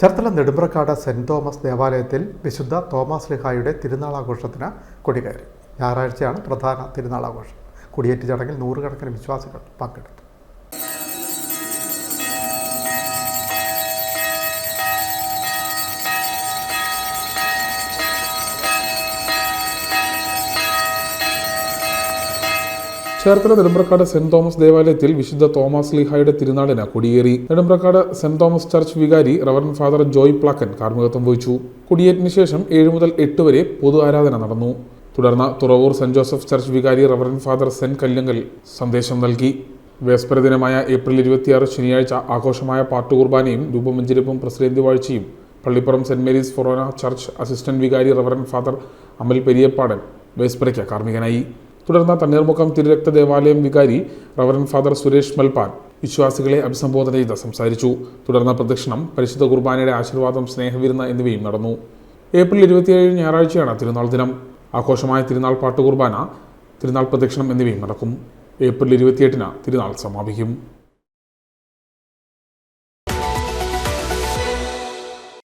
Cherthala Nedumprakkad Saint Thomas ദേവാലയത്തിൽ വിശുദ്ധ Thomas ലിഹായുടെ തിരുനാളാഘോഷത്തിന് കൊടികയറി. ഞായറാഴ്ചയാണ് പ്രധാന തിരുനാളാഘോഷം. കൊടിയേറ്റ് ചടങ്ങിൽ നൂറുകണക്കിന് വിശ്വാസികൾ പങ്കെടുത്തു. ചേർത്തല നെടുമ്പ്രക്കാട് സെന്റ് തോമസ് ദേവാലയത്തിൽ വിശുദ്ധ തോമസ് ലീഹായുടെ തിരുനാളിന് കൊടിയേറി. നെടുമ്പ്രക്കാട് സെന്റ് തോമസ് ചർച്ച് വികാരി റവറൻ ഫാദർ ജോയ് പ്ലാക്കൻ കാർമ്മികത്വം വഹിച്ചു. കൊടിയേറ്റിന് ശേഷം ഏഴ് മുതൽ എട്ട് വരെ പൊതു ആരാധന നടന്നു. തുടർന്ന് തുറവൂർ സെന്റ് ജോസഫ് ചർച്ച് വികാരി റവറൻ ഫാദർ സെൻ കല്യങ്കൽ സന്ദേശം നൽകി. വേസ്പര ദിനമായ ഏപ്രിൽ ഇരുപത്തിയാറ് ശനിയാഴ്ച ആഘോഷമായ പാട്ടു കുർബാനയും രൂപമഞ്ചരിപ്പും പ്രസിഡന്റ് വാഴ്ചയും പള്ളിപ്പുറം സെന്റ് മേരീസ് ഫൊറോന ചർച്ച് അസിസ്റ്റന്റ് വികാരി റവറൻ ഫാദർ അമൽ പെരിയപ്പാടൻ വേസ്പരയ്ക്ക് കാർമ്മികനായി. തുടർന്ന് തണ്ണീർമുഖം തിരുരക്ത ദേവാലയം വികാരി റവറൻ ഫാദർ സുരേഷ് മൽപാൻ വിശ്വാസികളെ അഭിസംബോധന ചെയ്ത് സംസാരിച്ചു. തുടർന്ന് പ്രദക്ഷിണം പരിശുദ്ധ കുർബാനയുടെ ആശീർവാദം സ്നേഹവിരുന്ന് എന്നിവയും നടന്നു. ഏപ്രിൽ ഇരുപത്തിയേഴ് ഞായറാഴ്ചയാണ് തിരുനാൾ ദിനം. ആഘോഷമായ തിരുനാൾ പാട്ടുകുർബാന തിരുനാൾ പ്രദക്ഷിണം എന്നിവയും നടക്കും. ഏപ്രിൽ ഇരുപത്തിയെട്ടിന് തിരുനാൾ സമാപിക്കും.